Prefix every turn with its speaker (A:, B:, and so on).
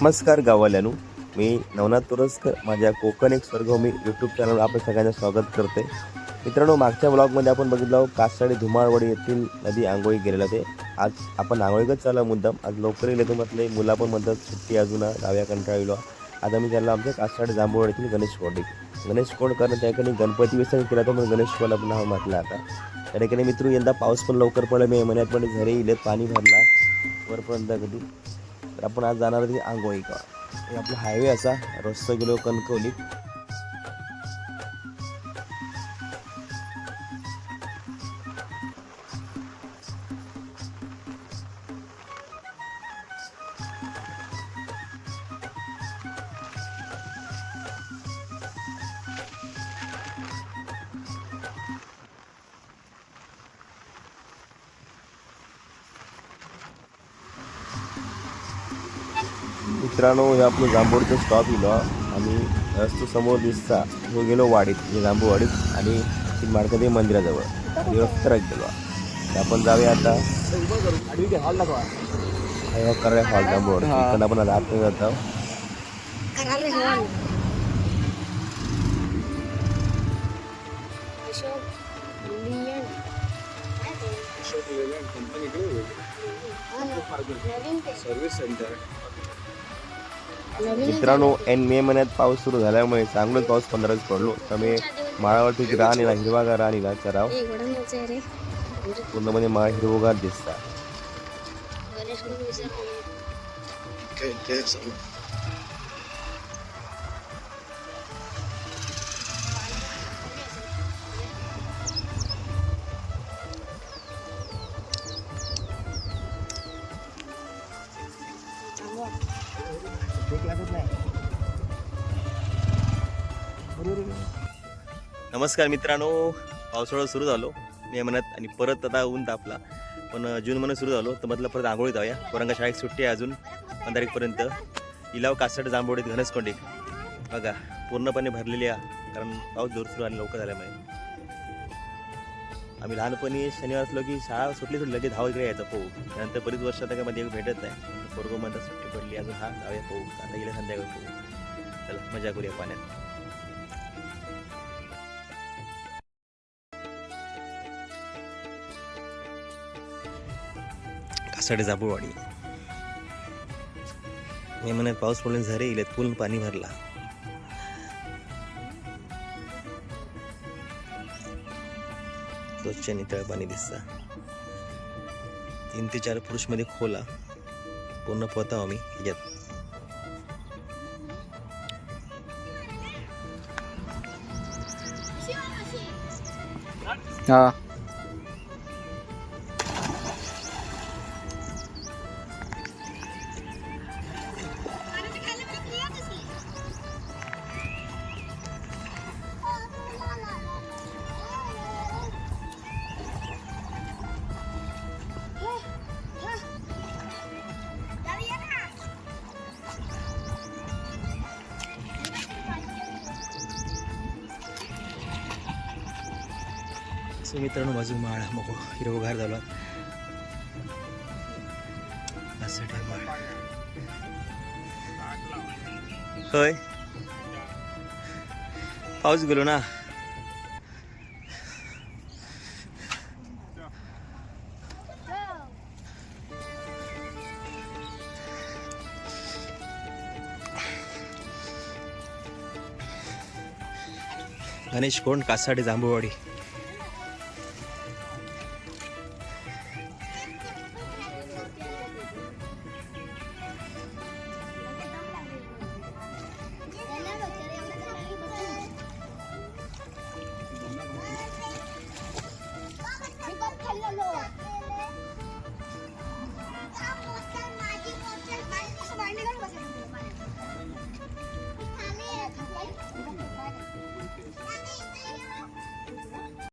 A: नमस्कार गावाल्यानो मी नवनाथ तुरस्कर. माझ्या कोकण एक स्वर्गभूमी यूट्यूब चॅनलवर आपल्या सगळ्यांना स्वागत करते. मित्रांनो मागच्या ब्लॉगमध्ये आपण बघितलं कासाडी धुमाळवाडी येथील नदी आंघोळी गेलेलं ते. आज आपण आंघोळीकच चालला मुद्दाम. आज लवकर येले म्हटले मुला पण म्हणतात सुट्टी अजून डाव्या कंटाळलो आज आम्ही चाललो आमच्या कासाडी जांभूळ येथील गणेश कोंडी. गणेश कोंड कारण त्या ठिकाणी गणपती विसर्जन केला तो म्हणून गणेश कोंड आपण नाव म्हटलं आता. त्या ठिकाणी मित्र यंदा पाऊस पण लवकर पडला. मे महिन्यात पण झरे इले पाणी भरला. वरपर्यंत कधी तर आपण आज जाणार होती आंघोळी. गाव हे आपला हायवे असा रस्ता गेलो कणकवलीत. मित्रांनो हे आपलं जांभूळचं स्टॉप इलो आणि रस्तो समोर दिसता. तो गेलो वाडीत म्हणजे जांभूळवाडीत आणि माडकदेवी मंदिराजवळ. आणि रस्त्याला गेलो. आपण जाऊया आता. हा करूया हॉल जांभूळवाडी तिकडं आपण आता आत जातो.
B: सर्व्हिस सेंटर
A: मित्रांनो एन मे महिन्यात पाऊस सुरू झाल्यामुळे चांगलाच पाऊस पंधरा दिवस पडलो. त्यामुळे माळावरती रान येला हिरवागार रान चराव पूर्णपणे माळ हिरवगार दिसता नमस्कार मित्रांनो पावसाळा सुरू झालो. मे महिन्यात आणि परत आता ऊन तापला. पण जून महिन्यात सुरू झालो तर म्हटलं परत आंघोळीत जाऊया. पोरांगा शाळेत सुट्टी आहे अजून पंधरा तारीखपर्यंत इलाव कासट जांभोडीत घनसकोंडी बघा पूर्णपणे भरलेली आहे कारण पाऊस जोर सुरू आणि लवकर झाल्यामुळे. आम्ही लहानपणी शनिवार असलो की शाळा सुटली सुटली लगेच धाव इकडे यायचं पोहू. त्यानंतर बरीच वर्ष आता काय मध्ये भेटत नाही. पोरगो म्हणतात सुट्टी पडली अजून हा जाऊया पोहू. आता गेल्या संध्याकाळी पोहू. चला मजा करूया पाण्यात. कासाडे जाबूवाडी मे महिन्यात पाऊस पडून झरे इलेत पूर्ण पाणी भरला. स्वच्छ नितळ पाणी दिसता तीन ते चार पुरुषमध्ये खोला पूर्ण पोहता आम्ही यात
B: हा
A: सो मित्रांनो बाजू माळ मग हिरवगार झाला. कासाडे होय. पाऊस गेलो ना. गणेश कोण? कासाडे जांभूवाडी